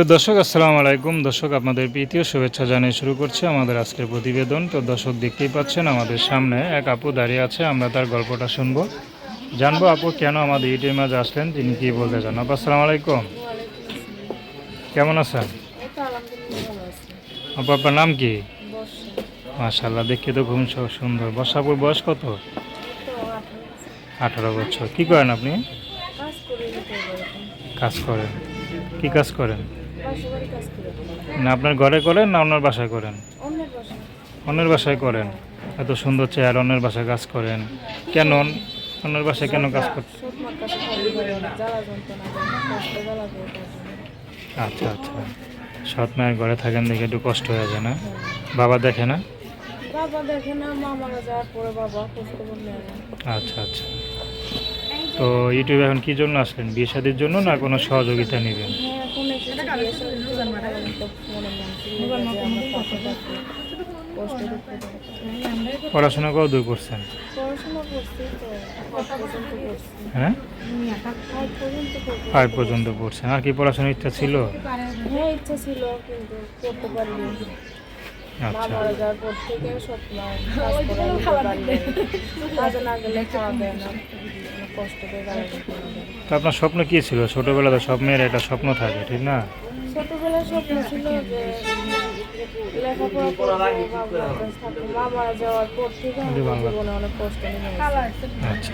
তো দর্শক আসসালামু আলাইকুম। দর্শক আপনাদের প্রীতীয় শুভেচ্ছা জানিয়ে শুরু করছি আমাদের আজকের প্রতিবেদন। তো দর্শক দেখতেই পাচ্ছেন আমাদের সামনে এক আপু দাঁড়িয়ে আছে আমরা তার গল্পটা শুনব। জানব আপু কেন আমাদের ইউটিউব মাঝে আসলেন তিনি কি বলতে চান? আপু আসসালামু আলাইকুম। কেমন আছেন? আপু আপনার নাম কি? মাশাল্লাহ দেখতে তো খুব সুন্দর। বর্ষাপুর বয়স কত? আঠারো বছর। কি করেন আপনি? কাজ করেন। কি কাজ করেন? না আপনার ঘরে করেন না অন্যের বাসায় করেন? অন্যের বাসায়। করেন? এত সুন্দর চেয়ার অন্যের বাসায় কাজ করেন। কেন? অন্যের বাসায় কেন কাজ করতে। আচ্ছা আচ্ছা। সৎ মায়ের ঘরে থাকেন দেখে একটু কষ্ট হয়ে যায় না? বাবা দেখে না? বাবা দেখে না যাওয়ার পরে বাবা খোঁজ খবর নেয় না। আচ্ছা আচ্ছা। তো ইউটিউবে এখন কি জন্য আসলেন? বিয়ে শাদির জন্য না কোনো সহযোগিতা নেবেন। পড়াশোনা কত দূর করছেন? হ্যাঁ? ফাইভ পর্যন্ত পড়ছেন। আর কি পড়াশোনার ইচ্ছা ছিল? আচ্ছা। কষ্ট করে তো আপনার স্বপ্ন কি ছিল? ছোটোবেলাতে সব মেয়ের একটা স্বপ্ন থাকে ঠিক না? ছোটবেলায় স্বপ্ন ছিল যে লেখাপড়া করব বাবার কাছে থাকব মা মারা যাওয়ার পর থেকে আমার জীবনে অনেক কষ্ট আচ্ছা।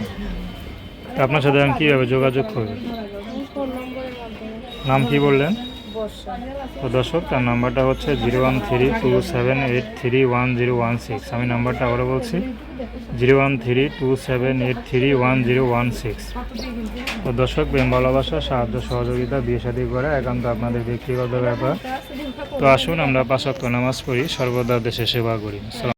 আপনার সাথে আমি কীভাবে যোগাযোগ করবেন নাম কি বললেন? তো দর্শক, তার নাম্বারটা হচ্ছে zero one three two seven eight three one zero one six. আমি নাম্বারটা আবারও বলছি, zero one three two seven eight three one zero one six. তো দর্শক, প্রেম, ভালোবাসা, সাহায্য, সহযোগিতা, বিয়ে শাদী করা একান্ত আপনাদের ব্যক্তিগত ব্যাপার। তো আসুন, আমরা পাঁচক্য নামাজ পড়ি, সর্বদা দেশে সেবা করি।